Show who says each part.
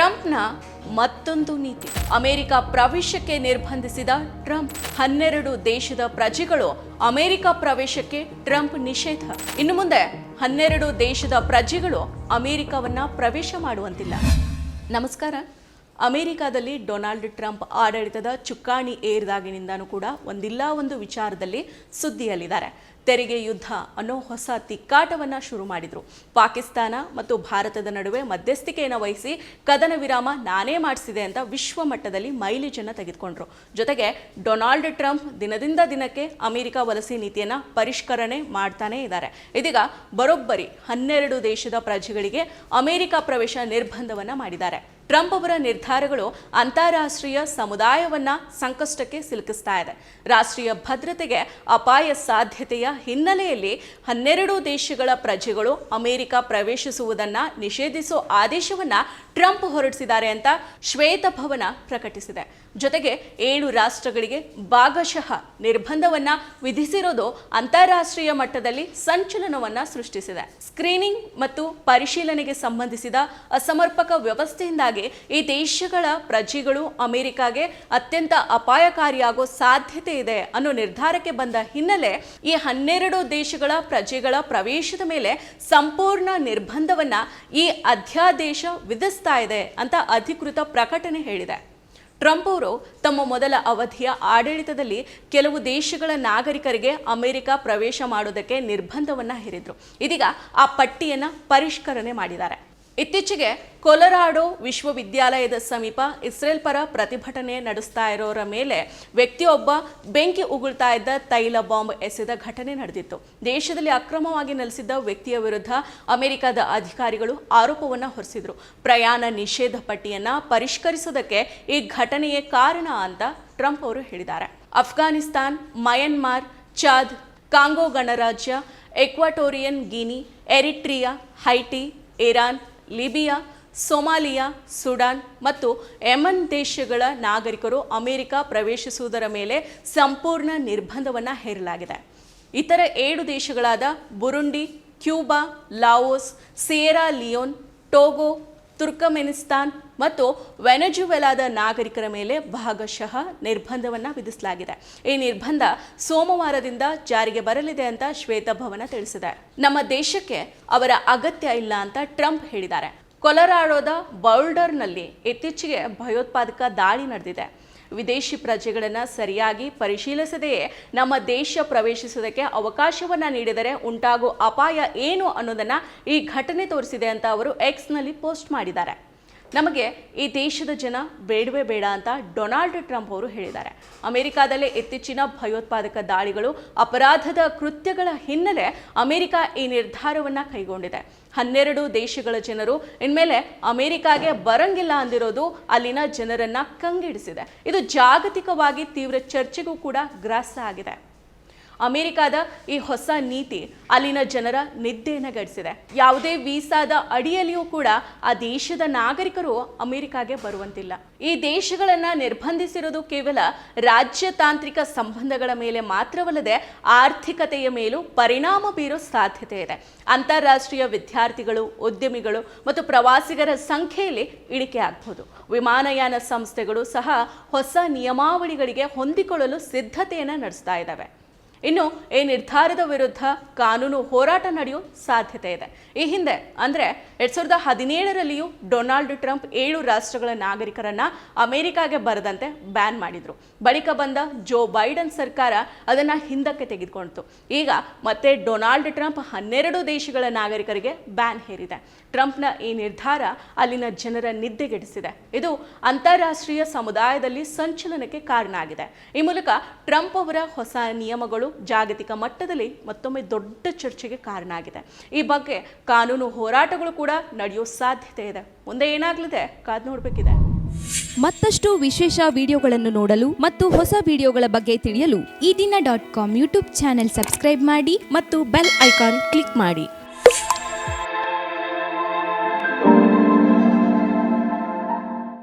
Speaker 1: ಟ್ರಂಪ್ನ ಮತ್ತೊಂದು ನೀತಿ. ಅಮೆರಿಕ ಪ್ರವೇಶಕ್ಕೆ ನಿರ್ಬಂಧಿಸಿದ ಟ್ರಂಪ್. ಹನ್ನೆರಡು ದೇಶದ ಪ್ರಜೆಗಳು ಅಮೆರಿಕ ಪ್ರವೇಶಕ್ಕೆ ಟ್ರಂಪ್ ನಿಷೇಧ. ಇನ್ನು ಮುಂದೆ ಹನ್ನೆರಡು ದೇಶದ ಪ್ರಜೆಗಳು ಅಮೆರಿಕವನ್ನ ಪ್ರವೇಶ ಮಾಡುವಂತಿಲ್ಲ. ನಮಸ್ಕಾರ. ಅಮೆರಿಕಾದಲ್ಲಿ ಡೊನಾಲ್ಡ್ ಟ್ರಂಪ್ ಆಡಳಿತದ ಚುಕ್ಕಾಣಿ ಏರಿದಾಗಿನಿಂದನೂ ಕೂಡ ಒಂದಿಲ್ಲ ಒಂದು ವಿಚಾರದಲ್ಲಿ ಸುದ್ದಿಯಲ್ಲಿದ್ದಾರೆ. ತೆರಿಗೆ ಯುದ್ಧ ಅನ್ನೋ ಹೊಸ ತಿಕ್ಕಾಟವನ್ನು ಶುರು ಮಾಡಿದರು. ಪಾಕಿಸ್ತಾನ ಮತ್ತು ಭಾರತದ ನಡುವೆ ಮಧ್ಯಸ್ಥಿಕೆಯನ್ನು ವಹಿಸಿ ಕದನ ವಿರಾಮ ನಾನೇ ಮಾಡಿಸಿದೆ ಅಂತ ವಿಶ್ವ ಮಟ್ಟದಲ್ಲಿ ಮೈಲೇಜನ್ನು ತೆಗೆದುಕೊಂಡ್ರು. ಜೊತೆಗೆ ಡೊನಾಲ್ಡ್ ಟ್ರಂಪ್ ದಿನದಿಂದ ದಿನಕ್ಕೆ ಅಮೆರಿಕ ವಲಸೆ ನೀತಿಯನ್ನು ಪರಿಷ್ಕರಣೆ ಮಾಡ್ತಾನೇ ಇದ್ದಾರೆ. ಇದೀಗ ಬರೋಬ್ಬರಿ ಹನ್ನೆರಡು ದೇಶದ ಪ್ರಜೆಗಳಿಗೆ ಅಮೆರಿಕ ಪ್ರವೇಶ ನಿರ್ಬಂಧವನ್ನು ಮಾಡಿದ್ದಾರೆ. ಟ್ರಂಪ್ ಅವರ ನಿರ್ಧಾರಗಳು ಅಂತಾರಾಷ್ಟ್ರೀಯ ಸಮುದಾಯವನ್ನ ಸಂಕಷ್ಟಕ್ಕೆ ಸಿಲುಕಿಸ್ತಾ ಇದೆ. ರಾಷ್ಟ್ರೀಯ ಭದ್ರತೆಗೆ ಅಪಾಯ ಸಾಧ್ಯತೆಯ ಹಿನ್ನೆಲೆಯಲ್ಲಿ ಹನ್ನೆರಡು ದೇಶಗಳ ಪ್ರಜೆಗಳು ಅಮೆರಿಕ ಪ್ರವೇಶಿಸುವುದನ್ನ ನಿಷೇಧಿಸೋ ಆದೇಶವನ್ನ ಟ್ರಂಪ್ ಹೊರಡಿಸಿದ್ದಾರೆ ಅಂತ ಶ್ವೇತಭವನ ಪ್ರಕಟಿಸಿದೆ. ಜೊತೆಗೆ ಏಳು ರಾಷ್ಟ್ರಗಳಿಗೆ ಭಾಗಶಃ ನಿರ್ಬಂಧವನ್ನ ವಿಧಿಸಿರೋದು ಅಂತಾರಾಷ್ಟ್ರೀಯ ಮಟ್ಟದಲ್ಲಿ ಸಂಚಲನವನ್ನ ಸೃಷ್ಟಿಸಿದೆ. ಸ್ಕ್ರೀನಿಂಗ್ ಮತ್ತು ಪರಿಶೀಲನೆಗೆ ಸಂಬಂಧಿಸಿದ ಅಸಮರ್ಪಕ ವ್ಯವಸ್ಥೆಯಿಂದಾಗಿ ಈ ದೇಶಗಳ ಪ್ರಜೆಗಳು ಅಮೆರಿಕಾಗೆ ಅತ್ಯಂತ ಅಪಾಯಕಾರಿಯಾಗೋ ಸಾಧ್ಯತೆ ಇದೆ ಅನ್ನೋ ನಿರ್ಧಾರಕ್ಕೆ ಬಂದ ಹಿನ್ನೆಲೆ ಈ ಹನ್ನೆರಡು ದೇಶಗಳ ಪ್ರಜೆಗಳ ಪ್ರವೇಶದ ಮೇಲೆ ಸಂಪೂರ್ಣ ನಿರ್ಬಂಧವನ್ನ ಈ ಅಧ್ಯಾದೇಶ ಇದೆ ಅಂತ ಅಧಿಕೃತ ಪ್ರಕಟಣೆ ಹೇಳಿದೆ. ಟ್ರಂಪ್ ಅವರು ತಮ್ಮ ಮೊದಲ ಅವಧಿಯ ಆಡಳಿತದಲ್ಲಿ ಕೆಲವು ದೇಶಗಳ ನಾಗರಿಕರಿಗೆ ಅಮೆರಿಕ ಪ್ರವೇಶ ಮಾಡೋದಕ್ಕೆ ನಿರ್ಬಂಧವನ್ನು ಹೇರಿದ್ರು. ಇದೀಗ ಆ ಪಟ್ಟಿಯನ್ನು ಪರಿಷ್ಕರಣೆ ಮಾಡಿದ್ದಾರೆ. ಇತ್ತೀಚೆಗೆ ಕೊಲರಾಡೋ ವಿಶ್ವವಿದ್ಯಾಲಯದ ಸಮೀಪ ಇಸ್ರೇಲ್ ಪರ ಪ್ರತಿಭಟನೆ ನಡೆಸ್ತಾ ಇರೋರ ಮೇಲೆ ವ್ಯಕ್ತಿಯೊಬ್ಬ ಬೆಂಕಿ ಉಗುಳ್ತಾ ಇದ್ದ ತೈಲ ಬಾಂಬ್ ಎಸೆದ ಘಟನೆ ನಡೆದಿತ್ತು. ದೇಶದಲ್ಲಿ ಅಕ್ರಮವಾಗಿ ನೆಲೆಸಿದ್ದ ವ್ಯಕ್ತಿಯ ವಿರುದ್ಧ ಅಮೆರಿಕದ ಅಧಿಕಾರಿಗಳು ಆರೋಪವನ್ನು ಹೊರಿಸಿದ್ರು. ಪ್ರಯಾಣ ನಿಷೇಧ ಪಟ್ಟಿಯನ್ನ ಪರಿಷ್ಕರಿಸೋದಕ್ಕೆ ಈ ಘಟನೆಯೇ ಕಾರಣ ಅಂತ ಟ್ರಂಪ್ ಅವರು ಹೇಳಿದ್ದಾರೆ. ಅಫ್ಘಾನಿಸ್ತಾನ್, ಮಯನ್ಮಾರ್, ಚಾದ್, ಕಾಂಗೋ ಗಣರಾಜ್ಯ, Equatorial Guinea, Eritrea, Haiti, Iran Libya, Somalia, Sudan ಮತ್ತು ಯಮನ್ ದೇಶಗಳ ನಾಗರಿಕರು ಅಮೆರಿಕ ಪ್ರವೇಶಿಸುವುದರ ಮೇಲೆ ಸಂಪೂರ್ಣ ನಿರ್ಬಂಧವನ್ನು ಹೇರಲಾಗಿದೆ. ಇತರ ಏಳು ದೇಶಗಳಾದ Burundi, Cuba, Laos, Sierra Leone, Togo Turkmenistan ಮತ್ತು ವೆನೆಜುವೆಲಾದ ನಾಗರಿಕರ ಮೇಲೆ ಭಾಗಶಃ ನಿರ್ಬಂಧವನ್ನು ವಿಧಿಸಲಾಗಿದೆ. ಈ ನಿರ್ಬಂಧ ಸೋಮವಾರದಿಂದ ಜಾರಿಗೆ ಬರಲಿದೆ ಅಂತ ಶ್ವೇತಭವನ ತಿಳಿಸಿದೆ. ನಮ್ಮ ದೇಶಕ್ಕೆ ಅವರ ಅಗತ್ಯ ಇಲ್ಲ ಅಂತ ಟ್ರಂಪ್ ಹೇಳಿದ್ದಾರೆ. ಕೊಲರಾಡೋದ ಬೌಲ್ಡರ್ನಲ್ಲಿ ಇತ್ತೀಚೆಗೆ ಭಯೋತ್ಪಾದಕ ದಾಳಿ ನಡೆದಿದೆ. ವಿದೇಶಿ ಪ್ರಜೆಗಳನ್ನು ಸರಿಯಾಗಿ ಪರಿಶೀಲಿಸದೆಯೇ ನಮ್ಮ ದೇಶ ಪ್ರವೇಶಿಸುವುದಕ್ಕೆ ಅವಕಾಶವನ್ನ ನೀಡಿದರೆ ಉಂಟಾಗುವ ಅಪಾಯ ಏನು ಅನ್ನೋದನ್ನ ಈ ಘಟನೆ ತೋರಿಸಿದೆ ಅಂತ ಅವರು ಎಕ್ಸ್ನಲ್ಲಿ ಪೋಸ್ಟ್ ಮಾಡಿದ್ದಾರೆ. ನಮಗೆ ಈ ದೇಶದ ಜನ ಬೇಡವೇ ಬೇಡ ಅಂತ ಡೊನಾಲ್ಡ್ ಟ್ರಂಪ್ ಅವರು ಹೇಳಿದ್ದಾರೆ. ಅಮೆರಿಕಾದಲ್ಲಿ ಇತ್ತೀಚಿನ ಭಯೋತ್ಪಾದಕ ದಾಳಿಗಳು, ಅಪರಾಧದ ಕೃತ್ಯಗಳ ಹಿನ್ನೆಲೆ ಅಮೆರಿಕ ಈ ನಿರ್ಧಾರವನ್ನು ಕೈಗೊಂಡಿದೆ. ಹನ್ನೆರಡು ದೇಶಗಳ ಜನರು ಇನ್ಮೇಲೆ ಅಮೆರಿಕಾಗೆ ಬರಂಗಿಲ್ಲ ಅಂದಿರೋದು ಅಲ್ಲಿನ ಜನರನ್ನ ಕಂಗೆಡಿಸಿದೆ. ಇದು ಜಾಗತಿಕವಾಗಿ ತೀವ್ರ ಚರ್ಚೆಗೂ ಕೂಡ ಗ್ರಾಸ ಆಗಿದೆ. ಅಮೆರಿಕದ ಈ ಹೊಸ ನೀತಿ ಅಲ್ಲಿನ ಜನರ ನಿದ್ದೆಯನ್ನು ಗಡಿಸಿದೆ. ಯಾವುದೇ ವೀಸಾದ ಅಡಿಯಲ್ಲಿಯೂ ಕೂಡ ಆ ದೇಶದ ನಾಗರಿಕರು ಅಮೆರಿಕಾಗೆ ಬರುವಂತಿಲ್ಲ. ಈ ದೇಶಗಳನ್ನ ನಿರ್ಬಂಧಿಸಿರೋದು ಕೇವಲ ರಾಜ್ಯತಾಂತ್ರಿಕ ಸಂಬಂಧಗಳ ಮೇಲೆ ಮಾತ್ರವಲ್ಲದೆ ಆರ್ಥಿಕತೆಯ ಮೇಲೂ ಪರಿಣಾಮ ಬೀರೋ ಸಾಧ್ಯತೆ ಇದೆ. ಅಂತಾರಾಷ್ಟ್ರೀಯ ವಿದ್ಯಾರ್ಥಿಗಳು, ಉದ್ಯಮಿಗಳು ಮತ್ತು ಪ್ರವಾಸಿಗರ ಸಂಖ್ಯೆಯಲ್ಲಿ ಇಳಿಕೆ ಆಗಬಹುದು ವಿಮಾನಯಾನ ಸಂಸ್ಥೆಗಳು ಸಹ ಹೊಸ ನಿಯಮಾವಳಿಗಳಿಗೆ ಹೊಂದಿಕೊಳ್ಳಲು ಸಿದ್ಧತೆಯನ್ನು ನಡೆಸ್ತಾ ಇದ್ದಾವೆ. ಇನ್ನು ಈ ನಿರ್ಧಾರದ ವಿರುದ್ಧ ಕಾನೂನು ಹೋರಾಟ ನಡೆಯೋ ಸಾಧ್ಯತೆ ಇದೆ. ಈ ಹಿಂದೆ ಅಂದ್ರೆ ಎರಡ್ ಸಾವಿರದ ಹದಿನೇಳರಲ್ಲಿಯೂ ಡೊನಾಲ್ಡ್ ಟ್ರಂಪ್ ಏಳು ರಾಷ್ಟ್ರಗಳ ನಾಗರಿಕರನ್ನ ಅಮೆರಿಕಾಗೆ ಬರದಂತೆ ಬ್ಯಾನ್ ಮಾಡಿದ್ರು. ಬಳಿಕ ಬಂದ ಜೋ ಬೈಡನ್ ಸರ್ಕಾರ ಅದನ್ನ ಹಿಂದಕ್ಕೆ ತೆಗೆದುಕೊಂಡಿತು. ಈಗ ಮತ್ತೆ ಡೊನಾಲ್ಡ್ ಟ್ರಂಪ್ ಹನ್ನೆರಡು ದೇಶಗಳ ನಾಗರಿಕರಿಗೆ ಬ್ಯಾನ್ ಹೇರಿದೆ. ಟ್ರಂಪ್ನ ಈ ನಿರ್ಧಾರ ಅಲ್ಲಿನ ಜನರ ನಿದ್ದೆಗೆಡಿಸಿದೆ. ಇದು ಅಂತಾರಾಷ್ಟ್ರೀಯ ಸಮುದಾಯದಲ್ಲಿ ಸಂಚಲನಕ್ಕೆ ಕಾರಣ ಆಗಿದೆ. ಈ ಮೂಲಕ ಟ್ರಂಪ್ ಅವರ ಹೊಸ ನಿಯಮಗಳು ಜಾಗತಿಕ ಮಟ್ಟದಲ್ಲಿ ಮತ್ತೊಮ್ಮೆ ದೊಡ್ಡ ಚರ್ಚೆಗೆ ಕಾರಣ ಆಗಿದೆ ಈ ಬಗ್ಗೆ ಕಾನೂನು ಹೋರಾಟಗಳು ಕೂಡ ನಡೆಯೋ ಸಾಧ್ಯತೆ ಇದೆ. ಮುಂದೆ ಏನಾಗಲಿದೆ? ಕಾದ್ ನೋಡಬೇಕಿದೆ.
Speaker 2: ಮತ್ತಷ್ಟು ವಿಶೇಷ ವಿಡಿಯೋಗಳನ್ನು ನೋಡಲು ಮತ್ತು ಹೊಸ ವಿಡಿಯೋಗಳ ಬಗ್ಗೆ ತಿಳಿಯಲು Ee Dina dot com YouTube channel subscribe ಮಾಡಿ ಮತ್ತು ಬೆಲ್ ಐಕಾನ್ ಕ್ಲಿಕ್ ಮಾಡಿ.